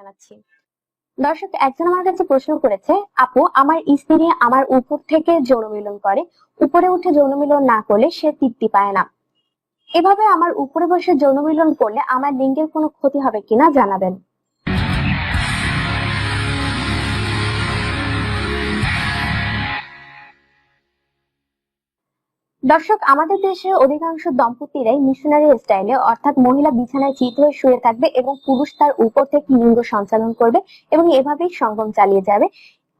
জানাচ্ছি। দর্শক, একজন আমার কাছে প্রশ্ন করেছে, আপু, আমার স্ত্রী আমার উপর থেকে যৌন মিলন করে। উপরে উঠে যৌন মিলন না করলে সে তৃপ্তি পায় না। এভাবে আমার উপরে বসে যৌন মিলন করলে আমার লিঙ্গের কোনো ক্ষতি হবে কিনা জানাবেন। দর্শক, আমাদের দেশে অধিকাংশ দম্পতিরাই মিশনারি স্টাইলে অর্থাৎ মহিলা বিছানায় চিত হয়ে শুয়ে থাকবে এবং পুরুষ তার উপর থেকে লিঙ্গ সঞ্চালন করবে এবং এভাবেই সঙ্গম চালিয়ে যাবে।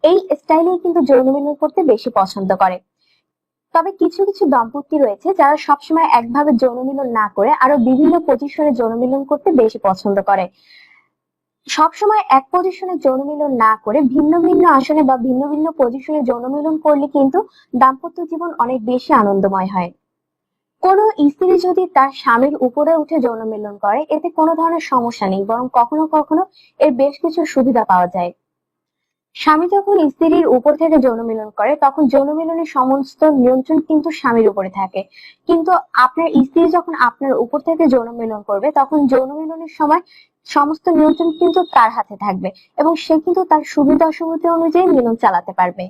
এই স্টাইলেই কিন্তু যৌন মিলন করতে বেশি পছন্দ করে। তবে কিছু কিছু দম্পতি রয়েছে যারা সবসময় একভাবে যৌন মিলন না করে আরও বিভিন্ন পজিশনে যৌন মিলন করতে বেশি পছন্দ করে। সবসময় এক পজিশনে যৌন মিলন না করে ভিন্ন ভিন্ন আসনে বা ভিন্ন ভিন্ন পজিশনে যৌন মিলন করলে কিন্তু দাম্পত্য জীবন অনেক বেশি আনন্দময় হয়। কোনো স্ত্রী যদি তার স্বামীর উপরে উঠে যৌন মিলন করে, এতে কোনো ধরনের সমস্যা নেই, বরং কখনো কখনো এর বেশ কিছু সুবিধা পাওয়া যায়। স্বামী যখন স্ত্রীর উপর থেকে যৌন মিলন করে, তখন যৌন মিলনের সমস্ত নিয়ন্ত্রণ কিন্তু স্বামীর উপরে থাকে। কিন্তু আপনার স্ত্রী যখন আপনার উপর থেকে যৌন মিলন করবে, তখন যৌন মিলনের সময় সমস্ত নিয়ন্ত্রণ কিন্তু তার হাতে থাকবে এবং সে কিন্তু তার সুবিধা অসুবিধা অনুযায়ী মিলন চালাতে পারবে।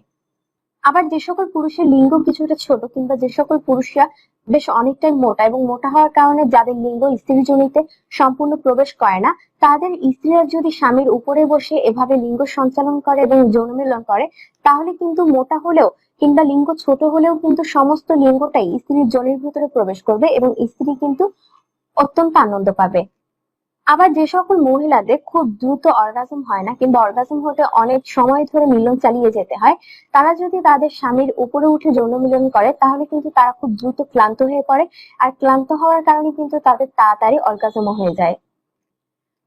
আবার যে সকল পুরুষের লিঙ্গ কিছুটা ছোট কিংবা যে সকল পুরুষরা বেশ অনেকটাই মোটা এবং মোটা হওয়ার কারণে যাদের লিঙ্গ স্ত্রী জনিতে সম্পূর্ণ প্রবেশ করে না, তাদের স্ত্রীরা যদি স্বামীর উপরে বসে এভাবে লিঙ্গ সঞ্চালন করে এবং যৌন মিলন করে, তাহলে কিন্তু মোটা হলেও কিংবা লিঙ্গ ছোট হলেও কিন্তু সমস্ত লিঙ্গটাই স্ত্রীর জনের ভিতরে প্রবেশ করবে এবং স্ত্রী কিন্তু অত্যন্ত আনন্দ পাবে। আবার যে সকল মহিলাদের খুব দ্রুত অর্গাজম হয় না, কিংবা অর্গাজম হতে অনেক সময় ধরে মিলন চালিয়ে যেতে হয়, তারা যদি তাদের স্বামীর উপরে উঠে যৌন মিলন করে, তাহলে কিন্তু তারা খুব দ্রুত ক্লান্ত হয়ে পড়ে, আর ক্লান্ত হওয়ার কারণে কিন্তু তাদের তাড়াতাড়ি অর্গাজম হয়ে যায়।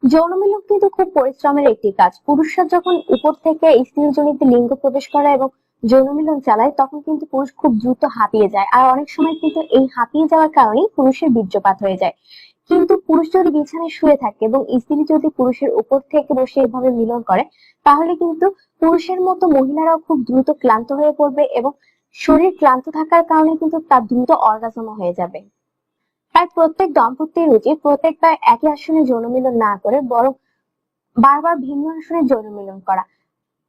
যৌন মিলন কিন্তু খুব পরিশ্রমের একটি কাজ। পুরুষরা যখন উপর থেকে স্ত্রীর জনিতে লিঙ্গ প্রবেশ করে এবং যৌন মিলন চালায়, তখন কিন্তু পুরুষ খুব দ্রুত হাঁপিয়ে যায়, আর অনেক সময় কিন্তু এই হাঁপিয়ে যাওয়ার কারণেই পুরুষের বীর্যপাত হয়ে যায়। কিন্তু পুরুষ যদি বিছানায় শুয়ে থাকে এবং স্ত্রী যদি পুরুষের উপর থেকে বসে এভাবে মিলন করে, তাহলে কিন্তু পুরুষের মতো মহিলারাও খুব দ্রুত ক্লান্ত হয়ে পড়বে এবং শরীর ক্লান্ত থাকার কারণে কিন্তু তার দ্রুত অর্গাজম হয়ে যাবে। তাই প্রত্যেক দম্পতির উচিত প্রত্যেকবার একই আসনে যৌন মিলন না করে, বরং বারবার ভিন্ন আসনে যৌন মিলন করা।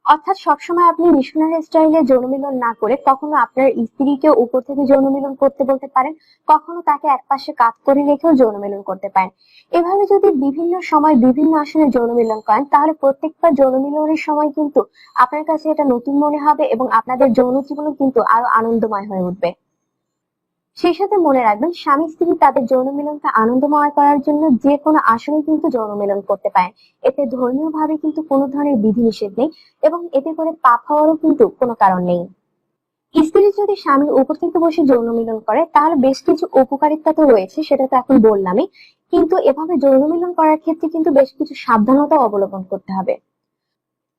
অর্থাৎ সবসময় আপনি মিশনারি স্টাইলে যৌন মিলন না করে কখনো আপনার স্ত্রীকে উপর থেকে যৌন মিলন করতে বলতে পারেন, কখনো তাকে একপাশে কাত করে রেখেও যৌনমিলন করতে পারেন। এভাবে যদি বিভিন্ন সময় বিভিন্ন আসনে যৌনমিলন করেন, তাহলে প্রত্যেকবার যৌন মিলনের সময় কিন্তু আপনার কাছে এটা নতুন মনে হবে এবং আপনাদের যৌন জীবনও কিন্তু আরও আনন্দময় হয়ে উঠবে। সেই সাথে মনে রাখবেন, স্বামী, স্ত্রী তাদের যৌন মিলনকে আনন্দময় করার জন্য যে কোনো আসনে কিন্তু যৌন মিলন করতে পারেন। এতে ধর্মীয় ভাবে কিন্তু কোনো ধরনের বিধিনিষেধ নেই এবং এতে করে পাপ হওয়ারও কিন্তু কোনো কারণ নেই। স্ত্রী যদি স্বামীর উপর থেকে বসে যৌন মিলন করে, তাহলে বেশ কিছু উপকারিতা তো রয়েছে, সেটা তো এখন বললামই। কিন্তু এভাবে যৌন মিলন করার ক্ষেত্রে কিন্তু বেশ কিছু সাবধানতা অবলম্বন করতে হবে।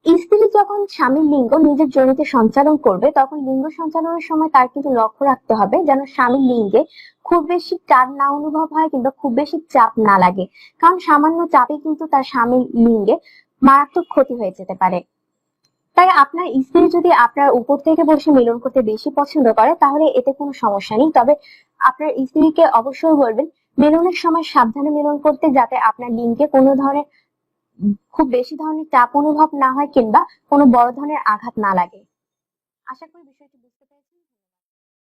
স্ত্রী যখন স্বামীর লিঙ্গ নিজের জনিতে সঞ্চালন করবে, তখন লিঙ্গ সঞ্চালনের সময় তার কিন্তু লক্ষ্য রাখতে হবে যেন স্বামীর লিঙ্গে খুব বেশি টান না অনুভব হয় কিংবা খুব বেশি চাপ না লাগে। কারণ সামান্য চাপে কিন্তু তার স্বামীর লিঙ্গে মারাত্মক ক্ষতি হয়ে যেতে পারে। তাই আপনার স্ত্রী যদি আপনার উপর থেকে বসে মিলন করতে বেশি পছন্দ করে, তাহলে এতে কোনো সমস্যা নেই। তবে আপনার স্ত্রীকে অবশ্যই বলবেন, মিলনের সময় সাবধানে মিলন করতে যাতে আপনার লিঙ্গে কোনো ধরনের খুব বেশি ধরনের চাপ অনুভব না হয় কিংবা কোনো বড় ধরনের আঘাত না লাগে। আশা করি বিষয়টি